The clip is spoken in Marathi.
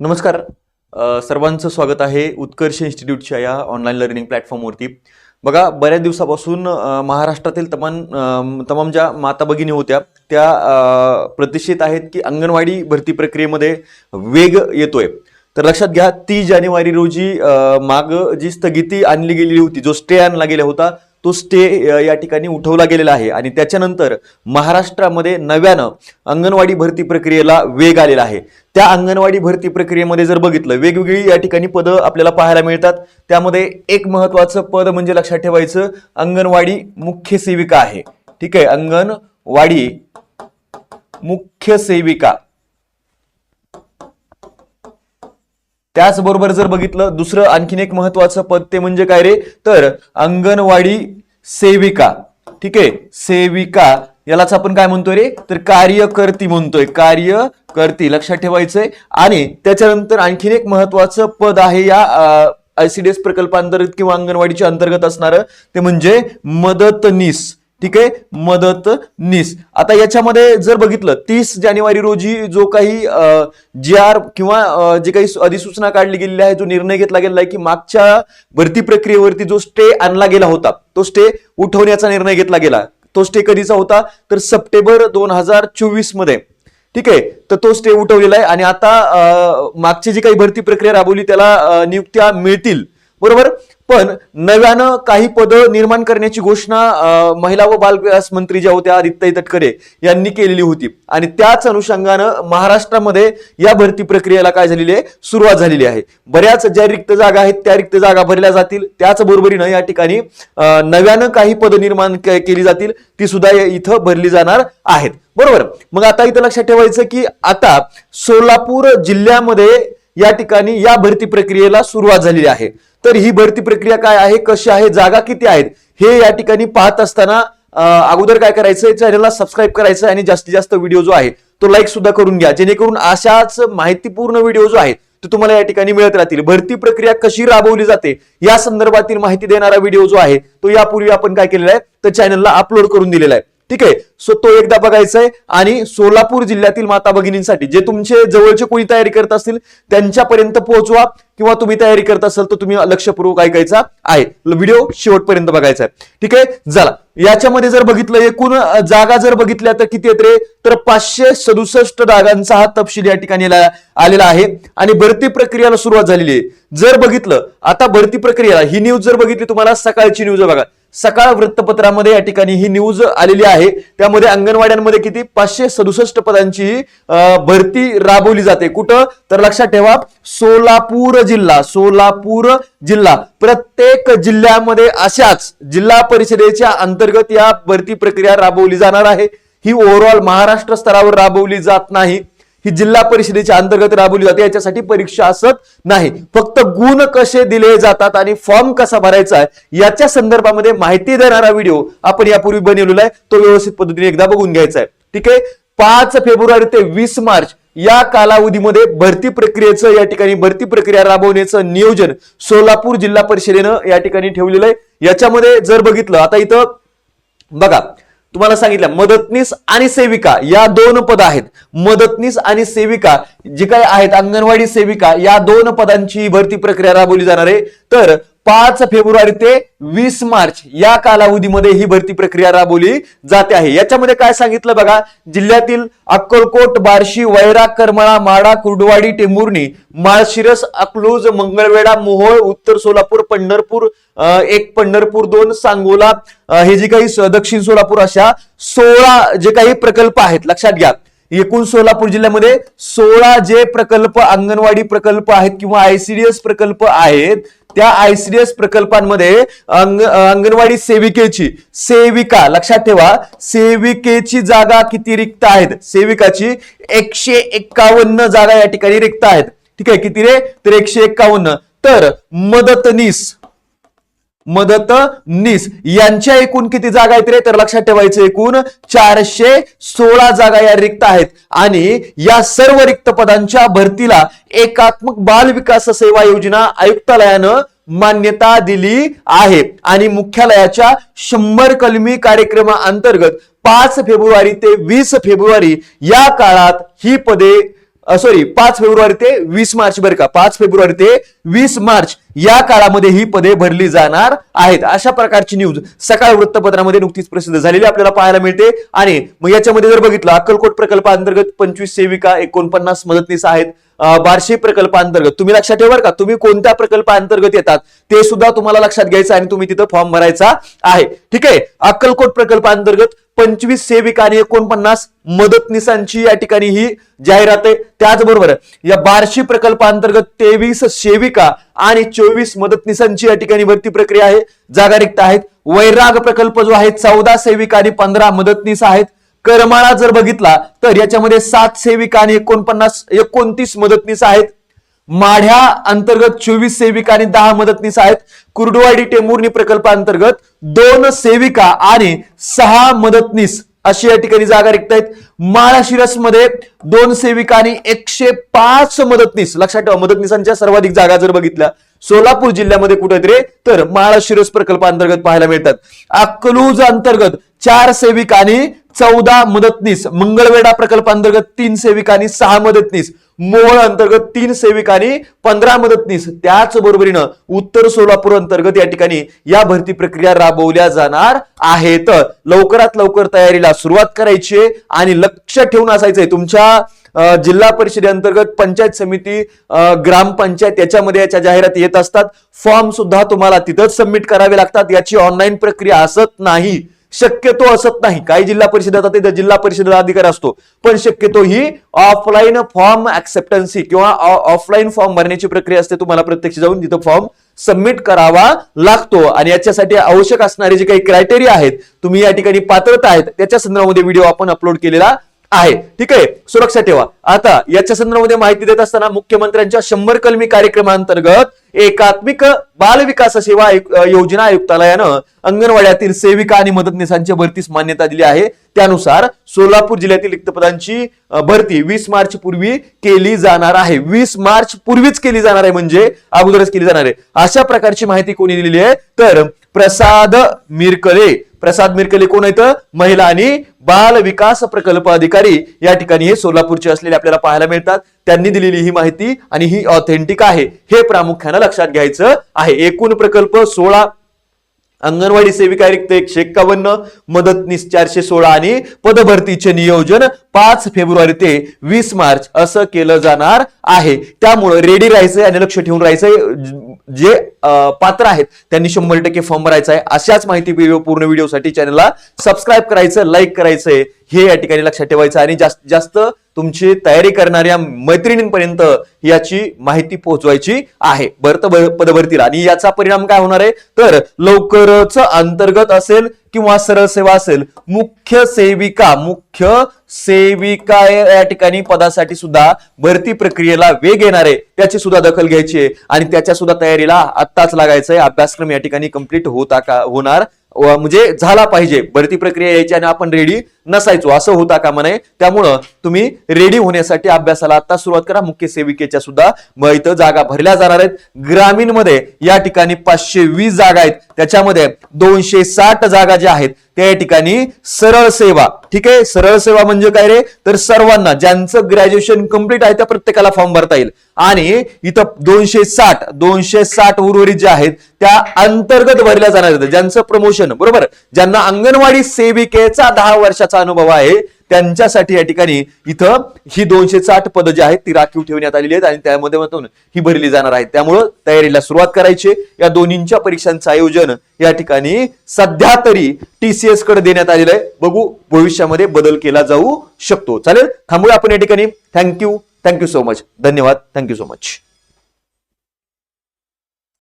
नमस्कार. सर्वांचं स्वागत आहे उत्कर्ष इन्स्टिट्यूटच्या या ऑनलाईन लर्निंग प्लॅटफॉर्मवरती बघा बऱ्याच दिवसापासून महाराष्ट्रातील तमाम तमाम ज्या माता भगिनी होत्या त्या प्रतिष्ठित आहेत की अंगणवाडी भरती प्रक्रियेमध्ये वेग येतोय. तर लक्षात घ्या तीस जानेवारी रोजी माग जी स्थगिती आणली गेलेली होती जो स्टे आणला गेला होता तो स्टे या ठिकाणी उठवला गेलेला आहे. आणि त्याच्यानंतर महाराष्ट्रामध्ये नव्यानं अंगणवाडी भरती प्रक्रियेला वेग आलेला आहे. त्या अंगणवाडी भरती प्रक्रियेमध्ये जर बघितलं वेगवेगळी या ठिकाणी पदं आपल्याला पाहायला मिळतात. त्यामध्ये एक महत्वाचं पद म्हणजे लक्षात ठेवायचं अंगणवाडी मुख्य सेविका आहे. ठीक आहे अंगणवाडी मुख्य सेविका. त्याचबरोबर जर बघितलं दुसरं आणखीन एक महत्वाचं पद ते म्हणजे काय रे? तर अंगणवाडी सेविका. ठीक? आहे सेविका. यालाच आपण काय म्हणतोय रे? तर कार्यकर्ती म्हणतोय. कार्यकर्ती. लक्षात ठेवायचंय. आणि त्याच्यानंतर आणखीन एक महत्वाचं पद आहे या आयसीडीएस प्रकल्पांतर्गत किंवा अंगणवाडीच्या अंतर्गत असणारं. ते म्हणजे मदतनीस. ठीक आहे? मदतनीस. आता याच्यामध्ये जर बघितलं तीस जानेवारी रोजी जो काही जी आर किंवा जे काही अधिसूचना काढली गेलेली आहे जो निर्णय घेतला गेलेला आहे की मागच्या भरती प्रक्रियेवरती जो स्टे आणला गेला होता तो स्टे उठवण्याचा निर्णय घेतला गेला. तो स्टे कधीचा होता? तर सप्टेंबर दोन हजार चोवीसमध्ये ठीक आहे? तर तो स्टे उठवलेला आहे आणि आता मागची जी काही भरती प्रक्रिया राबवली त्याला नियुक्त्या मिळतील. बरोबर? पण नव्यानं काही पदं निर्माण करण्याची घोषणा महिला व बालविकास मंत्री ज्या होत्या आदित्य तटकरे यांनी केलेली होती. आणि त्याच अनुषंगानं महाराष्ट्रामध्ये या भरती प्रक्रियेला काय झालेली आहे? सुरुवात झालेली आहे. बऱ्याच ज्या रिक्त जागा आहेत त्या रिक्त जागा भरल्या जातील. त्याच बरोबरीनं या ठिकाणी नव्यानं काही पदं निर्माण केली जातील. ती सुद्धा इथं भरली जाणार आहेत. बरोबर. मग आता इथं लक्षात ठेवायचं की आता सोलापूर जिल्ह्यामध्ये या ठिकाणी या भरती प्रक्रियेला सुरुवात झालेली आहे. तर ही भरती प्रक्रिया काय आहे कशी आहे जागा किती आहेत हे या ठिकाणी पाहत असताना अगोदर काय करायचं चॅनलला सबस्क्राईब करायचं आणि जास्तीत जास्त व्हिडिओ जो आहे तो लाईक सुद्धा करून घ्या जेणेकरून अशाच माहितीपूर्ण व्हिडिओ जो आहे तो तुम्हाला या ठिकाणी मिळत राहतील. भरती प्रक्रिया कशी राबवली जाते या संदर्भातील माहिती देणारा व्हिडिओ जो आहे तो यापूर्वी आपण काय केलेला आहे तर चॅनलला अपलोड करून दिलेला आहे. ठीक आहे. सो तो एकदा बघायचा आहे आणि सोलापूर जिल्ह्यातील माता भगिनींसाठी जे तुमचे जवळचे कोणी तयारी करत असतील त्यांच्यापर्यंत पोहोचवा किंवा तुम्ही तयारी करत असाल तर तुम्ही लक्षपूर्वक ऐकायचा आहे. व्हिडिओ शेवटपर्यंत बघायचा आहे ठीक आहे? चला. याच्यामध्ये जर बघितलं एकूण जागा जर बघितल्या तर किती येत रे? तर पाचशे सदुसष्ट जागांचा हा तपशील या ठिकाणी आलेला आहे. आणि भरती प्रक्रियेला सुरुवात झालेली आहे. जर बघितलं आता भरती प्रक्रिया ही न्यूज जर बघितली तुम्हाला सकाळची न्यूज बघा. सकाळ वृत्तपत्रामध्ये या ठिकाणी ही न्यूज आलेली आहे. त्यामध्ये अंगणवाड्यांमध्ये किती? पाचशे सदुसष्ट पदांची भरती राबवली जाते. कुठं? तर लक्षात ठेवा सोलापूर जिल्हा सोलापूर जिल्हा. प्रत्येक जिल्ह्यामध्ये अशाच जिल्हा परिषदेच्या अंतर्गत या भरती प्रक्रिया राबवली जाणार आहे. ही ओव्हरऑल महाराष्ट्र स्तरावर राबवली जात नाही. ही जिल्हा परिषदेच्या अंतर्गत राबवली जाते. याच्यासाठी परीक्षा असत नाही. फक्त गुण कसे दिले जातात आणि फॉर्म कसा भरायचा आहे याच्या संदर्भामध्ये माहिती देणारा व्हिडिओ आपण यापूर्वी बनवलेला आहे. तो व्यवस्थित पद्धतीने एकदा बघून घ्यायचा आहे. ठीक आहे? पाच फेब्रुवारी ते वीस मार्च या कालावधीमध्ये भरती प्रक्रियेचं या ठिकाणी भरती प्रक्रिया राबवण्याचं नियोजन सोलापूर जिल्हा परिषदेनं या ठिकाणी ठेवलेलं आहे. याच्यामध्ये जर बघितलं आता इथं बघा तुम्हाला सांगितलं मदतनीस आणि सेविका या दोन पद आहेत. मदतनीस आणि सेविका जी काय आहेत अंगणवाडी सेविका या दोन पदांची भरती प्रक्रिया राबवली जाणार आहे. तर पाच फेब्रुवारी ते वीस मार्च या कालावधीमध्ये ही भरती प्रक्रिया राबवली जाते आहे. याच्यामध्ये काय सांगितलं बघा जिल्ह्यातील अक्कलकोट बार्शी वैरा करमळा माडा कुर्डवाडी टेंभुर्णी माळशिरस अकलूज मंगळवेढा मोहोळ उत्तर सोलापूर पंढरपूर एक पंढरपूर दोन सांगोला हे जे काही दक्षिण सोलापूर अशा सोळा जे काही प्रकल्प आहेत लक्षात घ्या. एकूण सोलापूर जिल्ह्यामध्ये सोळा जे प्रकल्प अंगणवाडी प्रकल्प आहेत किंवा आयसीडीएस प्रकल्प आहेत त्या आयसीडीएस प्रकल्पांमध्ये अंग अंगणवाडी सेविकेची सेविका लक्षात ठेवा सेविकेची जागा किती रिक्त आहेत? सेविकाची एकशे एक्कावन्न जागा या ठिकाणी रिक्त आहेत. ठीक आहे किती रे? तर एकशे एक्कावन्न. तर मदतनीस मदतनीस यांच्या एकूण किती जागा आहेत रे? तर लक्षात ठेवायचं एकूण चारशे सोळा जागा या रिक्त आहेत. आणि या सर्व रिक्त पदांच्या भरतीला एकात्मक बाल विकास सेवा योजना आयुक्तालयानं मान्यता दिली आहे. आणि मुख्यालयाच्या शंभर कलमी कार्यक्रमाअंतर्गत पाच फेब्रुवारी ते वीस फेब्रुवारी या काळात ही पदे सॉरी पाच फेब्रुवारी ते वीस मार्च बरं का. पाच फेब्रुवारी ते वीस मार्च या काळामध्ये ही पदे भरली जाणार आहेत. अशा प्रकारची न्यूज सकाळ वृत्तपत्रामध्ये नुकतीच प्रसिद्ध झालेली आपल्याला पाहायला मिळते. आणि मग याच्यामध्ये जर बघितलं अक्कलकोट प्रकल्पाअंतर्गत पंचवीस सेविका एकोणपन्नास मदतनीस आहेत. अं, बार्शी प्रकल्पाअंतर्गत तुम्ही लक्षात ठेवा का तुम्ही कोणत्या प्रकल्पाअंतर्गत येतात ते सुद्धा तुम्हाला लक्षात घ्यायचं आणि तुम्ही तिथं फॉर्म भरायचा आहे. ठीक आहे? अक्कलकोट प्रकल्पाअंतर्गत पंचवीस सेविका आणि एकोणपन्नास मदतनीसांची या ठिकाणी ही जाहिरात आहे. त्याचबरोबर या बार्शी प्रकल्पांतर्गत तेवीस सेविका आणि चोवीस मदतनीसांची या ठिकाणी भरती प्रक्रिया आहे. जागा रिक्त आहेत. वैराग प्रकल्प जो आहे चौदा सेविका आणि पंधरा मदतनीस आहेत. करमाळा जर बघितला तर याच्यामध्ये सात सेविका आणि एकोणपन्नास एकोणतीस मदतनीस आहेत. माढ्या अंतर्गत चोवीस सेविका आणि दहा मदतनीस आहेत. कुर्डुवाडी टेमुर्णी प्रकल्पाअंतर्गत दोन सेविका आणि सहा मदतनीस अशी या ठिकाणी जागा रिक्त आहेत माळाशिरसमध्ये दोन सेविका आणि एकशे पाच मदतनीस. लक्षात ठेवा मदतनीसांच्या सर्वाधिक जागा जर बघितल्या सोलापूर जिल्ह्यामध्ये कुठेतरी तर माळाशिरस प्रकल्पाअंतर्गत पाहायला मिळतात. अकलूज अंतर्गत चार सेविका आणि चौदा मदतनीस. मंगळवेढा प्रकल्पाअंतर्गत तीन सेविका आणि सहा मदतनीस. मोहोळ अंतर्गत तीन सेविका आणि पंधरा मदतनीस त्याच बरोबरीनं उत्तर सोलापूर अंतर्गत या ठिकाणी या भरती प्रक्रिया राबवल्या जाणार आहेत. लवकरात लवकर तयारीला सुरुवात करायची आणि लक्ष ठेवून असायचंय तुमच्या जिल्हा परिषदेअंतर्गत पंचायत समिती ग्रामपंचायत याच्यामध्ये याच्या जाहिराती येत असतात. फॉर्म सुद्धा तुम्हाला तिथंच सबमिट करावे लागतात. याची ऑनलाईन प्रक्रिया असत नाही. शक्यतो असत नाही. काही जिल्हा परिषद आता तिथं जिल्हा परिषदेला अधिकार असतो. पण शक्यतो ही ऑफलाईन फॉर्म ऍक्सेप्टन्सी किंवा ऑफलाईन फॉर्म भरण्याची प्रक्रिया असते तुम्हाला प्रत्यक्ष जाऊन तिथं फॉर्म सबमिट करावा लागतो. आणि याच्यासाठी आवश्यक असणारे जे काही क्रायटेरिया आहेत तुम्ही या ठिकाणी पात्रता आहेत त्याच्या संदर्भामध्ये व्हिडिओ आपण अपलोड केलेला आहे. ठीक आहे? सुरक्षा ठेवा. आता याच्या संदर्भामध्ये माहिती देत असताना मुख्यमंत्र्यांच्या शंभर कलमी कार्यक्रमांतर्गत एकात्मिक बाल विकास सेवा योजना आयुक्तालयानं अंगणवाड्यातील सेविका आणि मदतनीसांच्या भरतीस मान्यता दिली आहे. त्यानुसार सोलापूर जिल्ह्यातील रिक्त पदांची भरती वीस मार्च पूर्वी केली जाणार आहे. वीस मार्च पूर्वीच केली जाणार आहे म्हणजे अगोदरच केली जाणार आहे. अशा प्रकारची माहिती कोणी दिलेली आहे? तर प्रसाद मिरकले. प्रसाद मिरकले कोण आहेत? महिला आणि बाल विकास प्रकल्प अधिकारी. या ठिकाणी हे सोलापूरचे असलेले आपल्याला पाहायला मिळतात. त्यांनी दिलेली ही माहिती आणि ही ऑथेंटिक आहे. हे प्रामुख्यानं लक्षात घ्यायचं आहे. एकूण प्रकल्प सोळा. अंगणवाडी सेविका रिक्त एकशे एक्कावन्न मदतनीस चारशे सोळा आणि पदभरतीचे नियोजन पाच फेब्रुवारी ते वीस मार्च असं केलं जाणार आहे. त्यामुळं रेडी राहायचंय आणि लक्ष ठेवून राहायचंय. जे पात्र आहेत त्यांनी शंभर टक्के फॉर्म भरायचा आहे. अशाच माहिती व्हिडिओ पूर्ण व्हिडिओसाठी चॅनलला सबस्क्राईब करायचं लाईक करायचंय. हे या ठिकाणी लक्षात ठेवायचं आणि जास्त जास्त तुमची तयारी करणाऱ्या मैत्रिणींपर्यंत याची माहिती पोहोचवायची आहे. भरत पदभरतीला. आणि याचा परिणाम काय होणार आहे? तर लवकरच अंतर्गत असेल किंवा सरळ सेवा असेल मुख्य सेविका मुख्य सेविका या ठिकाणी पदासाठी सुद्धा भरती प्रक्रियेला वेग येणार आहे. त्याची सुद्धा दखल घ्यायची आहे. आणि त्याच्या सुद्धा तयारीला आत्ताच लागायचं आहे. अभ्यासक्रम या ठिकाणी कंप्लीट होता का होणार म्हणजे झाला पाहिजे. भरती प्रक्रिया यायची आणि आपण रेडी नसायचो. असं होता कामा नये त्यामुळं तुम्ही रेडी होण्यासाठी अभ्यासाला आता सुरुवात करा. मुख्य सेविकेच्या सुद्धा मग इथं जागा भरल्या जाणार आहेत. ग्रामीणमध्ये या ठिकाणी पाचशे वीस जागा आहेत. त्याच्यामध्ये दोनशे साठ जागा ज्या आहेत त्या या ठिकाणी सरळ सेवा. ठीक आहे? सरळ सेवा म्हणजे काय रे? तर सर्वांना ज्यांचं ग्रॅज्युएशन कंप्लीट आहे त्या प्रत्येकाला फॉर्म भरता येईल. आणि इथं दोनशे साठ दोनशे साठ उर्वरित ज्या आहेत त्या अंतर्गत भरल्या जाणार आहेत. ज्यांचं प्रमोशन बरोबर? ज्यांना अंगणवाडी सेविकेचा दहा वर्षाचा अनुभव आहे. त्यांच्यासाठी या ठिकाणी इथं ही दोनशे साठ पदं जी आहेत ती राखीव ठेवण्यात आलेली आहेत आणि त्यामध्ये ही भरली जाणार आहेत. त्यामुळं तयारीला सुरुवात करायची. या दोन्हींच्या परीक्षांचं आयोजन या ठिकाणी सध्या तरी टीसीएसकडे देण्यात आलेलं आहे. बघू भविष्यामध्ये बदल केला जाऊ शकतो. चालेल? थांबूया आपण या ठिकाणी. Thank you thank you so much धन्यवाद. Thank you so much